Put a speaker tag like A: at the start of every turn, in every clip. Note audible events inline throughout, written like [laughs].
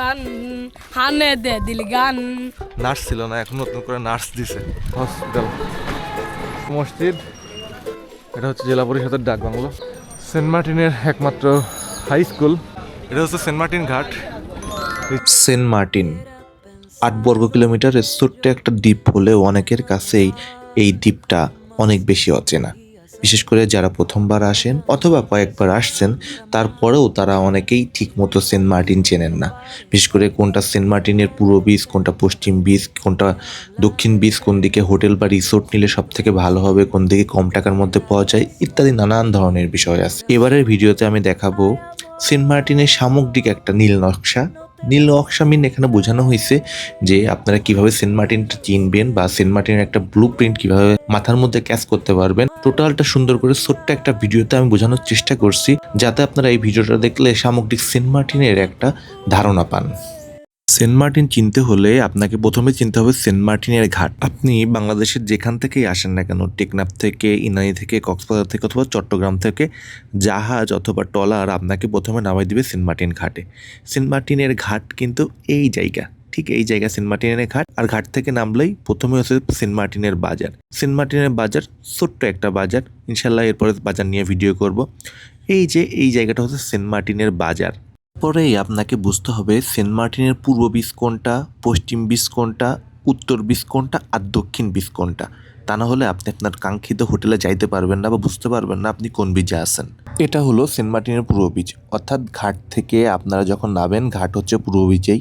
A: কান হানে দে দিল গান।
B: নার্স ছিল না এখন নতুন করে নার্স দিছে। হসপিটাল। মসজিদ। এটা হচ্ছে জেলা পরিষদের ডাক বাংলো। সেন্ট মার্টিনের একমাত্র হাই স্কুল। এটা হচ্ছে সেন্ট মার্টিন ঘাট।
C: সেন্ট মার্টিন আট বর্গ কিলোমিটারের ছোট্ট একটা দ্বীপ হলেও অনেকের কাছেই এই দ্বীপটা অনেক বেশি অচেনা। বিশেষ করে যারা প্রথমবার আসেন অথবা কয়েকবার আসছেন, তারপরেও তারা অনেকেই ঠিকমতো সেন্ট মার্টিন চেনেন না। বিশেষ করে কোনটা সেন্ট মার্টিনের পূর্ব বীজ কোনটা পশ্চিম বীজ কোনটা দক্ষিণ বীজ কোন দিকে হোটেল বা রিসোর্ট নিলে সব থেকে ভালো হবে, কোন দিকে কম টাকার মধ্যে পাওয়া যায়, ইত্যাদি নানান ধরনের বিষয় আছে। এবারের ভিডিওতে আমি দেখাবো সেন্ট মার্টিনের সামগ্রিক একটা নীল নকশা। নীল অক্সামিন এখানে বোঝানো হয়েছে যে আপনারা কীভাবে সেন্ট মার্টিনটা চিনবেন বা সেন্ট মার্টিনের একটা ব্লু প্রিন্ট কীভাবে মাথার মধ্যে ক্যাচ করতে পারবেন। টোটালটা সুন্দর করে ছোট্ট একটা ভিডিওতে আমি বোঝানোর চেষ্টা করছি, যাতে আপনারা এই ভিডিওটা দেখলে সামগ্রিক সেন্ট মার্টিনের একটা ধারণা পান। সেন্ট মার্টিন চিনতে হলে আপনাকে প্রথমে চিনতে হবে সেন্ট মার্টিনের ঘাট। আপনি বাংলাদেশের যেখান থেকেই আসেন না কেন, টেকনাফ থেকে ইনানি থেকে, কক্সবাজার থেকে অথবা চট্টগ্রাম থেকে, জাহাজ অথবা ট্রলার আপনাকে প্রথমে নামাই দিবে সেন্ট মার্টিন ঘাটে। সেন্ট মার্টিনের ঘাট কিন্তু এই জায়গা, ঠিক এই জায়গা সেন্ট মার্টিনের ঘাট। আর ঘাট থেকে নামলেই প্রথমে হচ্ছে সেন্ট মার্টিনের বাজার। সেন্ট মার্টিনের বাজার, ছোট্ট একটা বাজার। ইনশাল্লাহ এরপরে বাজার নিয়ে ভিডিও করব। এই যে, এই জায়গাটা হচ্ছে সেন্ট মার্টিনের বাজার। পরেই আপনাকে বুঝতে হবে সেন্ট মার্টিনের পূর্ব বীজ কোনটা পশ্চিম বীজ কোনটা উত্তর বীজ কোনটা আর দক্ষিণ বীজ কোনটা তা না হলে আপনি আপনার কাঙ্ক্ষিত হোটেলে যাইতে পারবেন না বা বুঝতে পারবেন না আপনি কোন বীজে আছেন। এটা হলো সেন্ট মার্টিনের পূর্ব বীজ। অর্থাৎ ঘাট থেকে আপনারা যখন নামেন, ঘাট হচ্ছে পূর্ব বীজেই।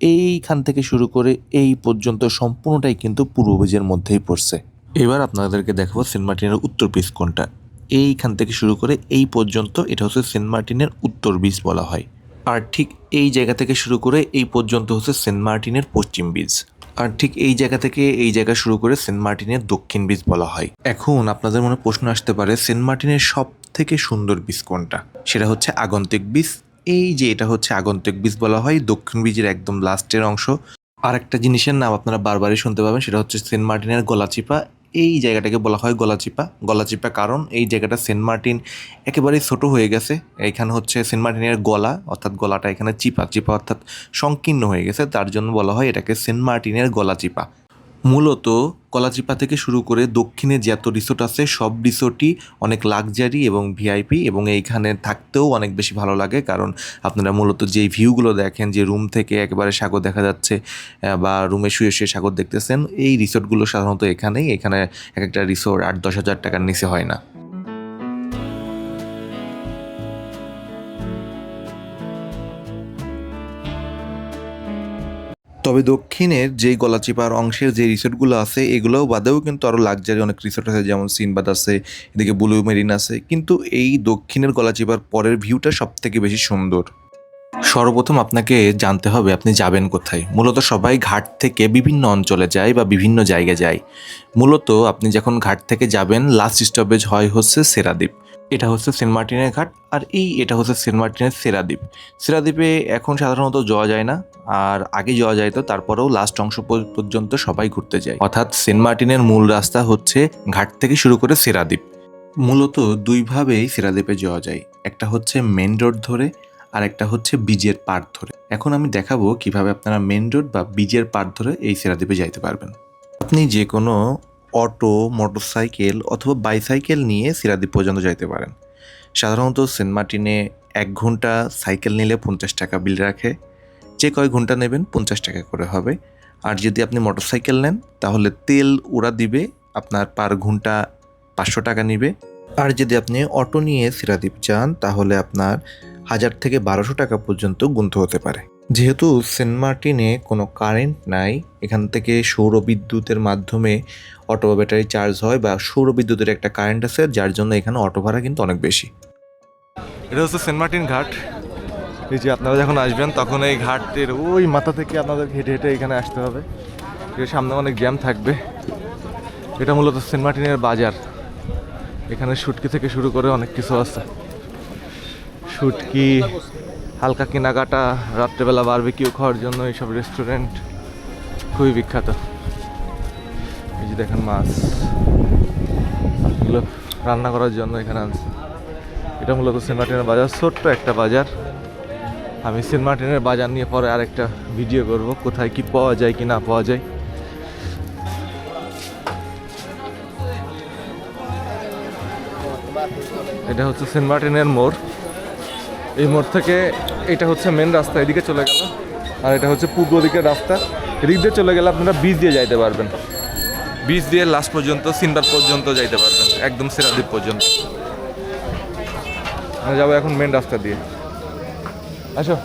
C: এইখান থেকে শুরু করে এই পর্যন্ত সম্পূর্ণটাই কিন্তু পূর্ব বীজের মধ্যেই পড়ছে। এবার আপনাদেরকে দেখাবো সেন্ট মার্টিনের উত্তর বীজ কোনটা এইখান থেকে শুরু করে এই পর্যন্ত এটা হচ্ছে সেন্ট মার্টিনের উত্তর বীজ বলা হয়। আর ঠিক এই জায়গা থেকে শুরু করে এই পর্যন্ত হচ্ছে সেন্ট মার্টিনের পশ্চিম বীজ আর ঠিক এই জায়গা থেকে এই জায়গা শুরু করে সেন্ট মার্টিনের দক্ষিণ বীজ বলা হয়। এখন আপনাদের মনে প্রশ্ন আসতে পারে, সেন্ট মার্টিনের সব থেকে সুন্দর বীজ কোনটা? সেটা হচ্ছে আগন্তিক বীজ এই যে এটা হচ্ছে আগন্তিক বীজ বলা হয়, দক্ষিণ বীজের একদম লাস্টের অংশ। আর একটা জিনিসের নাম আপনারা বারবারই শুনতে পাবেন, সেটা হচ্ছে সেন্ট মার্টিনের গলাচিপা এই জায়গাটাকে বলা হয় গলাচিপা। গলাচিপা কারণ এই জায়গাটা সেন্ট মার্টিন একেবারেই ছোট হয়ে গেছে। এখানে হচ্ছে সেন্ট মার্টিনের গলা, অর্থাৎ গলাটা এখানে চিপা চিপা অর্থাৎ সংকীর্ণ হয়ে গেছে। তার জন্য বলা হয় এটাকে সেন্ট মার্টিনের গলা চিপা মূলত কলাচিপা থেকে শুরু করে দক্ষিণে যত রিসোর্ট আছে, সব রিসোর্টই অনেক লাক্সারি এবং ভিআইপি এবং এইখানে থাকতেও অনেক বেশি ভালো লাগে। কারণ আপনারা মূলত যেই ভিউগুলো দেখেন, যে রুম থেকে একেবারে সাগর দেখা যাচ্ছে বা রুমে শুয়ে শুয়ে সাগর দেখতেছেন, এই রিসোর্টগুলো সাধারণত এখানেই। এখানে এক একটা রিসোর্ট আট দশ হাজার টাকার নিচে হয় না। তবে দক্ষিণের যেই গলাচিপার অংশের যে রিসোর্টগুলো আছে, এগুলোও বাদেও কিন্তু আরও লাক্সারি অনেক রিসোর্ট আছে, যেমন সিনবাদ আছে, এদিকে ব্লু মেরিন আছে। কিন্তু এই দক্ষিণের গলাচিপার পরের ভিউটা সব থেকে বেশি সুন্দর। সর্বপ্রথম আপনাকে জানতে হবে, আপনি যাবেন কোথায়? মূলত সবাই ঘাট থেকে বিভিন্ন অঞ্চলে যায় বা বিভিন্ন জায়গায় যায়। মূলত আপনি যখন ঘাট থেকে যাবেন লাস্ট স্টপেজ হয় হচ্ছে সেরাদ্বীপ। এটা হচ্ছে সেন্ট মার্টিনের ঘাট আর এই এটা হচ্ছে সেন্ট মার্টিনের সেরাদ্বীপ। সেরাদ্বীপে এখন সাধারণত যাওয়া যায় না আর আগে যাওয়া যায় তো তারপরেও লাস্ট অংশ পর্যন্ত সবাই ঘুরতে যায়। অর্থাৎ সেন্ট মার্টিনের মূল রাস্তা হচ্ছে ঘাট থেকে শুরু করে সেরাদ্বীপ। মূলত দুইভাবেই সেরাদ্বীপে যাওয়া যায়, একটা হচ্ছে মেন রোড ধরে আর একটা হচ্ছে বীজের পার ধরে। এখন আমি দেখাবো কীভাবে আপনারা মেন রোড বা বীজের পাড় ধরে এই সেরাদ্বীপে যাইতে পারবেন। আপনি যে কোনো অটো, মোটরসাইকেল অথবা বাইসাইকেল নিয়ে সিরাদ্বীপ পর্যন্ত যাইতে পারেন। সাধারণত সেন্ট মার্টিনে এক ঘণ্টা সাইকেল নিলে পঞ্চাশ টাকা বিল রাখে। যে কয় ঘণ্টা নেবেন পঞ্চাশ টাকা করে হবে। আর যদি আপনি মোটরসাইকেল নেন, তাহলে তেল ওরা দিবে, আপনার পার ঘণ্টা পাঁচশো টাকা নিবে। আর যদি আপনি অটো নিয়ে সিরাদ্বীপ যান, তাহলে আপনার হাজার থেকে বারোশো টাকা পর্যন্ত গুনতে হতে পারে। যেহেতু সেন্ট মার্টিনে কোনো কারেন্ট নাই, এখান থেকে সৌর বিদ্যুতের মাধ্যমে অটো ব্যাটারি চার্জ হয় বা সৌর বিদ্যুতের একটা কারেন্ট আছে, যার জন্য এখানে অটো ভাড়া কিন্তু অনেক বেশি।
B: এটা হচ্ছে সেন্ট মার্টিন ঘাট। এই যে আপনারা যখন আসবেন, তখন এই ঘাটের ওই মাথা থেকে আপনাদের হেঁটে হেঁটে এখানে আসতে হবে। এর সামনে অনেক জ্যাম থাকবে। এটা মূলত সেন্ট মার্টিনের বাজার। এখানে শুটকি থেকে শুরু করে অনেক কিছু আছে। শুটকি হালকা কেনাকাটা, রাত্রেবেলা বারবিকিউ খাওয়ার জন্য এইসব রেস্টুরেন্ট খুবই বিখ্যাত। এই যে দেখেন মাছ। এগুলো রান্না করার জন্য এখানে আনছে। এটা মূলত সেন্ট মার্টিনের বাজার, ছোট্ট একটা বাজার। আমি সেন্ট মার্টিনের বাজার নিয়ে পরে আরেকটা ভিডিও করব, কোথায় কি পাওয়া যায়, কি না পাওয়া যায়। এটা হচ্ছে সেন্ট মার্টিনের মোড়। এই মোড় থেকে এটা হচ্ছে মেন রাস্তা এদিকে চলে গেল। আর এটা হচ্ছে পূর্ব দিকের রাস্তা। এদিক দিয়ে চলে গেলে আপনারা বীজ দিয়ে যাইতে পারবেন। বীজ দিয়ে লাস্ট পর্যন্ত সিনবার পর্যন্ত যাইতে পারবেন একদম সেরাদ্বীপ পর্যন্ত। আমরা যাব এখন মেন রাস্তা দিয়ে। আসো।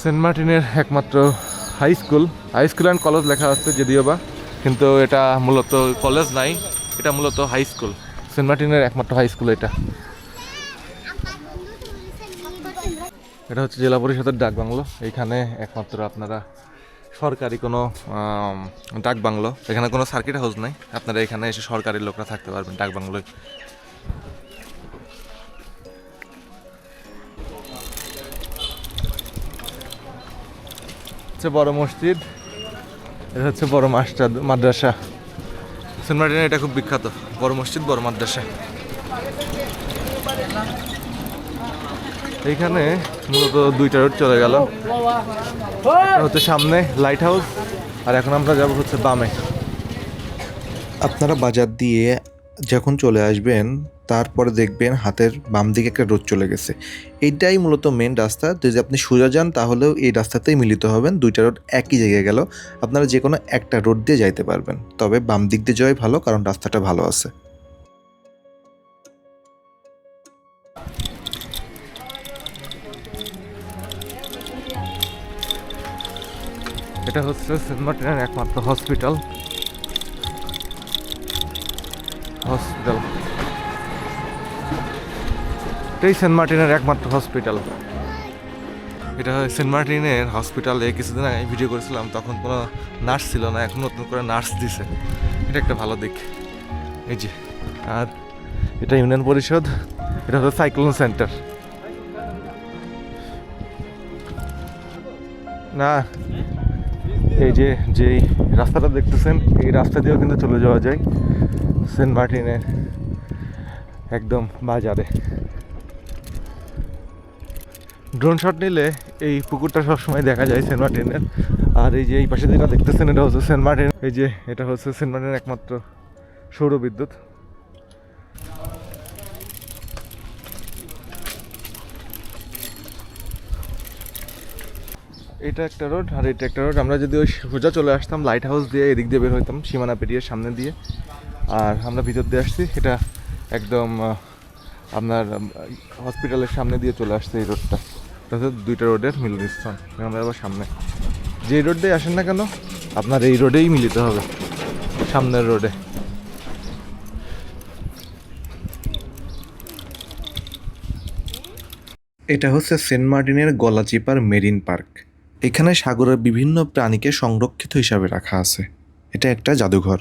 B: সেন্ট মার্টিনের একমাত্র high school high school and college লেখা আছে যদিও বা, কিন্তু এটা মূলত কলেজ নাই, এটা মূলত হাই স্কুল সেন্ট মার্টিনের একমাত্র হাই স্কুল এটা। এটা হচ্ছে জেলা পরিষদের ডাক বাংলো। এইখানে একমাত্র আপনারা সরকারি কোনো ডাক বাংলো। এখানে কোনো সার্কিট হাউস নাই। আপনারা এখানে এসে সরকারি লোকরা থাকতে পারবেন ডাক বাংলোয়। হচ্ছে বড় মসজিদ এটা হচ্ছে বড় মাস্টার মাদ্রাসা। সেন্ট মার্টিনে এটা খুব বিখ্যাত। বড় মসজিদ বড় মাদ্রাসা। এইখানে মূলত দুইটা রোড চলে গেল। হচ্ছে সামনে লাইট হাউস আর এখন আমরা যাব হচ্ছে বামে।
C: আপনারা বাজার দিয়ে যখন চলে আসবেন, তারপরে দেখবেন হাতের বাম দিকে একটা রোড চলে গেছে। এইটাই মূলত মেন রাস্তা। যদি আপনি সোজা যান, তাহলেও এই রাস্তাতেই মিলিত হবেন। দুইটা রোড একই জায়গায় গেল। আপনারা যে কোনো একটা রোড দিয়ে যাইতে পারবেন। তবে বাম দিক দিয়ে যাওয়াই ভালো, কারণ রাস্তাটা ভালো আছে।
B: এটা হচ্ছে সেন্ট মার্টিনের একমাত্র হসপিটাল হসপিটাল এটাই সেন্ট মার্টিনের একমাত্র হসপিটাল এটা সেন্ট মার্টিনের হসপিটালে কিছুদিন আগে ভিডিও করেছিলাম, তখন কোনো নার্স ছিল না, এখন নতুন করে নার্স দিছে। এটা একটা ভালো দিক। এই যে, আর এটা ইউনিয়ন পরিষদ, এটা হচ্ছে সাইক্লোন সেন্টার না, এই যে, যেই রাস্তাটা দেখতেছেন, এই রাস্তা দিয়েও কিন্তু চলে যাওয়া যায়। সেন্ট মার্টিনের একদম বাজারে। ড্রোন শট নিলে এই পুকুরটা সবসময় দেখা যায় সেন্ট মার্টিনের আর এই যে এই পাশে যেটা দেখতেছেন, এটা হচ্ছে সেন্ট মার্টিন। এই যে এটা হচ্ছে সেন্ট মার্টিনের একমাত্র সৌর বিদ্যুৎ। এটা একটা রোড, আর এটা একটা রোড। আমরা যদি ওই সোজা চলে আসতাম লাইট হাউস দিয়ে এদিক দিয়ে বের হইতাম, সীমানা পেরিয়ে সামনে দিয়ে। আর আমরা ভিতর দিয়ে আসছি। এটা একদম আপনার হসপিটালের সামনে দিয়ে চলে আসছে এই রোডটা হচ্ছে দুইটা রোডের মিলনস্থান আমরা আবার সামনে। যে রোড দিয়ে আসেন না কেন, আপনার এই রোডেই মিলিত হবে। সামনের রোডে
C: এটা হচ্ছে সেন্ট মার্টিনের গলাচিপার মেরিন পার্ক। এখানে সাগরের বিভিন্ন প্রাণীকে সংরক্ষিত হিসাবে রাখা আছে। এটা একটা জাদুঘর।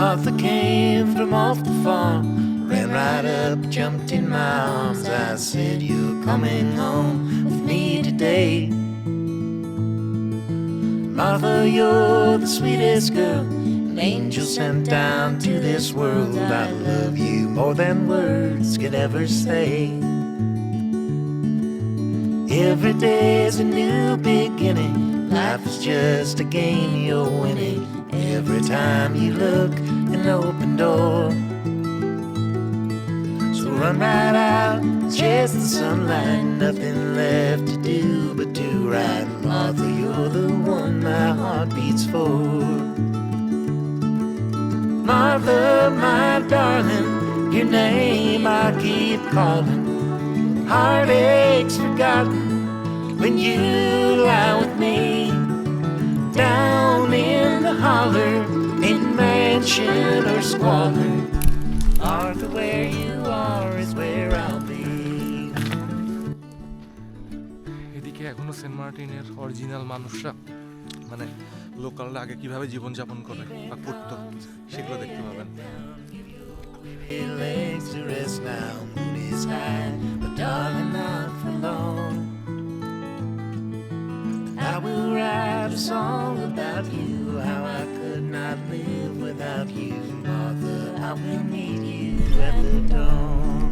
D: Martha came from off the farm, ran right up, jumped in my arms. I said, You're coming home with me today. Martha, you're the sweetest girl, an angel sent down to this world. I love you more than words could ever say. Every day's a new beginning. Life is just a game you're winning. Every time you look, an open door. So run right out, chase the sunlight. Nothing left to do but do right. Martha, you're the one my heart beats for. Martha, my darling, your name I keep calling. Heartaches forgotten when you lie with me down the holler, in mansion or squalor. Martha, where you are is where I'll be.
B: এদিকে এখনও Saint মার্টিনের original মানুষরা মানে লোকালরা আগে কীভাবে জীবনযাপন করে বা করতো সেগুলো দেখতে পাবেন
D: legs to rest now, moon is high, but darling, not for long. I will write a song about you, have you, Martha. I will meet you at the dawn.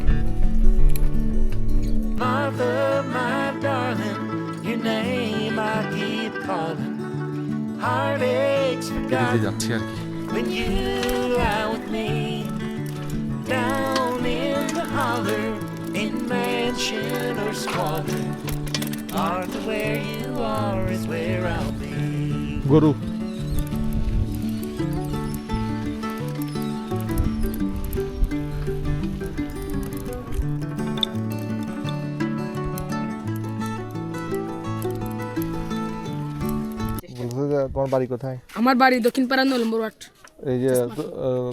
D: Martha, my darling, your name I keep calling. Heartaches forgotten when you lie with me down in the holler, in mansion or squalor. Martha, where you are is where I'll be.
B: Guru. তোমার বাড়ি কোথায়?
A: আমার বাড়ি দক্ষিণ পাড়া নম্বর word.
B: এই যে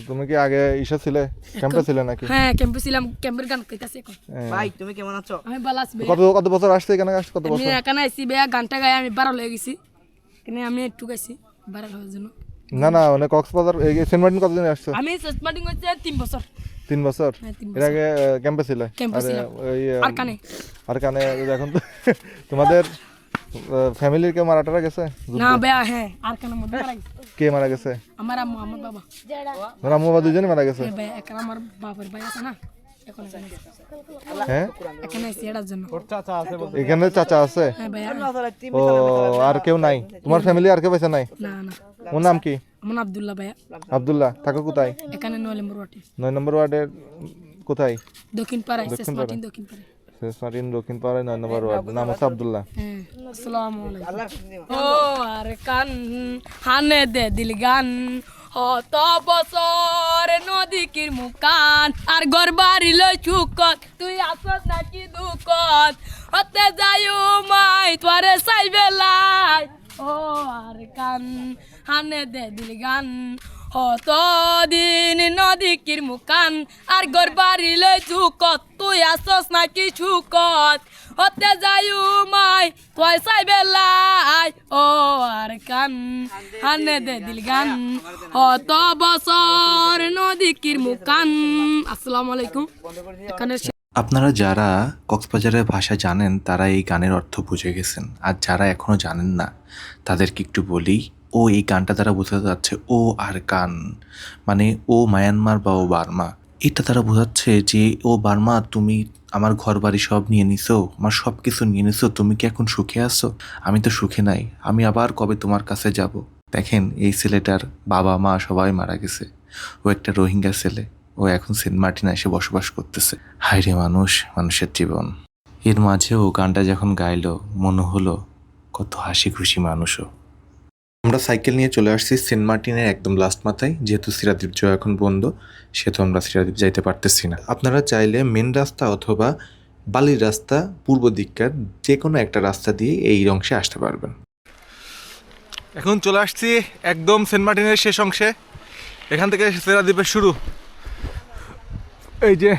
B: তুমি কি আগে ইসা ছিলে? ক্যাম্পে ছিলে নাকি?
A: হ্যাঁ ক্যাম্পে ছিলাম ক্যাম্পের গান কইতাছি এখন।
E: ভাই তুমি কেমন আছো?
A: আমি ভালো আছি
B: কত কত বছর আসছে এখানে? আসছে কত বছর?
A: আমি এখানে আইছি ভাইয়া গানটা গায়ে আমি বারো হয়ে গেছি। এখানে আমি একটু গাইছি বারো হওয়ার জন্য।
B: না না মানে কক্সবাজার এই সেন্ট মার্টিন কতদিন আসছো?
A: আমি স্টার্টিং হচ্ছে তিন বছর।
B: তিন বছর?
A: হ্যাঁ,
B: এর আগে ক্যাম্পে ছিলে? আরে,
A: কানে
B: আর কানে এখন তো [laughs] তোমাদের ফ্যামিলির কেউ মারা টারা গেছে
A: না ভাইয়া হ্যাঁ আর কানের মধ্যে মারা গেছে
B: কে মারা গেছে
A: আমার আম্মু আমার বাবা
B: তোমার আম্মু বাবা দুজনে মারা গেছে
A: হ্যাঁ ভাইয়া এখন আমার বাবার ভাই আছে না এখন এখানে আছি।
B: হ্যাঁ
A: এখানে আছি এটার জন্য
B: এখানে চাচা আছে
A: হ্যাঁ ভাইয়া
B: ও আর কেউ নাই তোমার ফ্যামিলি আর কেউ বেঁচে নাই
A: না না
B: ওর নাম কি
A: আমার আবদুল্লাহ ভাইয়া
B: আব্দুল্লাহ থাকো কোথায়
A: এখানে নয় নম্বর ওয়ার্ডে
B: নয় নম্বর ওয়ার্ডের কোথায়
A: দক্ষিণ পাড়ায় শেষ
B: দক্ষিণ
A: মার্টিন দক্ষিণ পাড়ায়
B: শেষ মার্টিন দক্ষিণ পাড়ায় নয় নম্বর ওয়ার্ড নাম হচ্ছে আব্দুল্লাহ
A: আসসালামু আলাইকুম ও আর কান হানে দে দিল গান হত বছর নদীকির মুকান আর গর বাড়ি লই চুকত তুই আসত নাকি দুকত হতে যাই মাই তোরে চাইবে লাই ও আর কান হানে দে দিল গান হত দিন নদীকির মুকান, আর গর বাড়ি লই চুকত তুই আসস নাকি চুকত হতে যাইও মাই তোয় চাইবে লাই ও আর কান হানে দে দিল গান হত বছর নদীকির মুকান। আসসালামু আলাইকুম।
C: আপনারা যারা কক্সবাজারের ভাষা জানেন, তারা এই গানের অর্থ বুঝে গেছেন। আর যারা এখনও জানেন না, তাদেরকে একটু বলি, ও এই গানটা তারা বোঝাতে যাচ্ছে ও আর কান মানে ও মায়ানমার বা ও বার্মা। এটা তারা বোঝাচ্ছে যে, ও বার্মা, তুমি আমার ঘর বাড়ি সব নিয়ে নিছো, আমার সব কিছু নিয়ে নিছো, তুমি কি এখন সুখে আছো? আমি তো সুখে নাই, আমি আবার কবে তোমার কাছে যাব? দেখেন, এই ছেলেটার বাবা মা সবাই মারা গেছে। ও একটা রোহিঙ্গা ছেলে। ও এখন সেন্ট মার্টিনে এসে বসবাস করতেছে। হায় রে মানুষ, মানুষের জীবন। এর মাঝেও গানটা যখন গাইলো, মনে হলো কত হাসি খুশি মানুষও। আমরা সাইকেল নিয়ে চলে আসছি সেন্ট মার্টিনের একদম লাস্ট মাথায়। যেহেতু সিরাদ্বীপ জয় এখন বন্ধ, সেহেতু আমরা সিরাদ্বীপ যাইতে পারতেছি না। আপনারা চাইলে মেন রাস্তা অথবা বালির রাস্তা পূর্ব দিককার যে কোনো একটা রাস্তা দিয়ে এই অংশে আসতে পারবেন।
B: এখন চলে আসছি একদম সেন্ট মার্টিনের শেষ অংশে। এখান থেকে সিরাদ্বীপের শুরু। এই যে,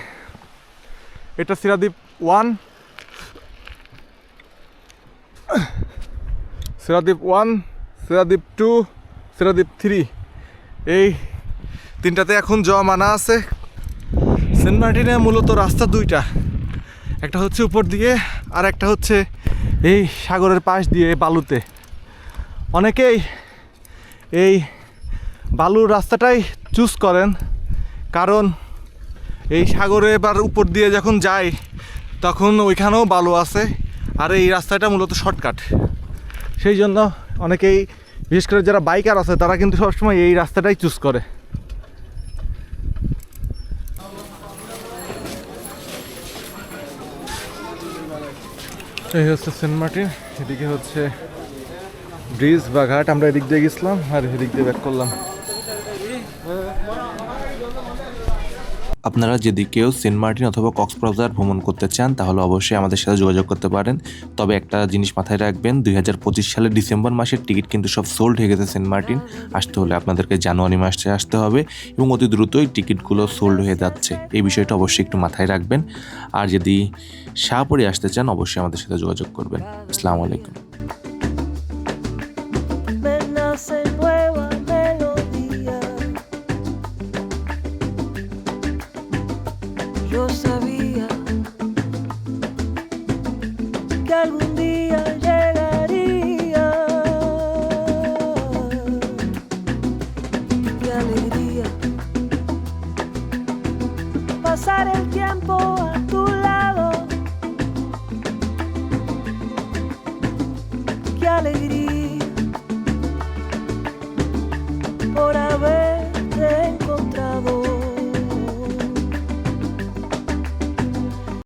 B: এটা সিরাদ্বীপ ওয়ান। সিরাদ্বীপ one, সিরাদ্বীপ two, সিরাদ্বীপ three. এই তিনটাতে এখন যাওয়া মানা আছে। সেন্ট মার্টিনে মূলত রাস্তা দুইটা। একটা হচ্ছে উপর দিয়ে, আর একটা হচ্ছে এই সাগরের পাশ দিয়ে বালুতে। অনেকেই এই বালুর রাস্তাটাই চুজ করেন, কারণ এই সাগরে এবার উপর দিয়ে যখন যায়, তখন ওইখানেও বালু আছে। আর এই রাস্তাটা মূলত শর্টকাট। সেই জন্য অনেকেই, বিশেষ করে যারা বাইকার আছে, তারা কিন্তু সবসময় এই রাস্তাটাই চুজ করে। এই হচ্ছে সেন্ট মার্টিন, এদিকে হচ্ছে ব্রিজ বা ঘাট, আমরা এদিক দিয়ে গেছিলাম, আর এদিক দিয়ে ব্যাক করলাম।
C: আপনারা যদি কেউ সেন্ট মার্টিন অথবা কক্সবাজার ভ্রমণ করতে চান, তাহলে অবশ্যই আমাদের সাথে যোগাযোগ করতে পারেন। তবে একটা জিনিস মাথায় রাখবেন, দুই হাজার পঁচিশ সালের ডিসেম্বর মাসের টিকিট কিন্তু সব সোল্ড হয়ে গেছে সেন্ট মার্টিন। আসতে হলে আপনাদেরকে জানুয়ারি মাসে আসতে হবে এবং অতি দ্রুতই টিকিটগুলো সোল্ড হয়ে যাচ্ছে। এই বিষয়টা অবশ্যই একটু মাথায় রাখবেন। আর যদি শাহপুরে আসতে চান, অবশ্যই আমাদের সাথে যোগাযোগ করবেন। আসসালামু আলাইকুম।
F: Algún día